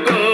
go.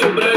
శుభ్ర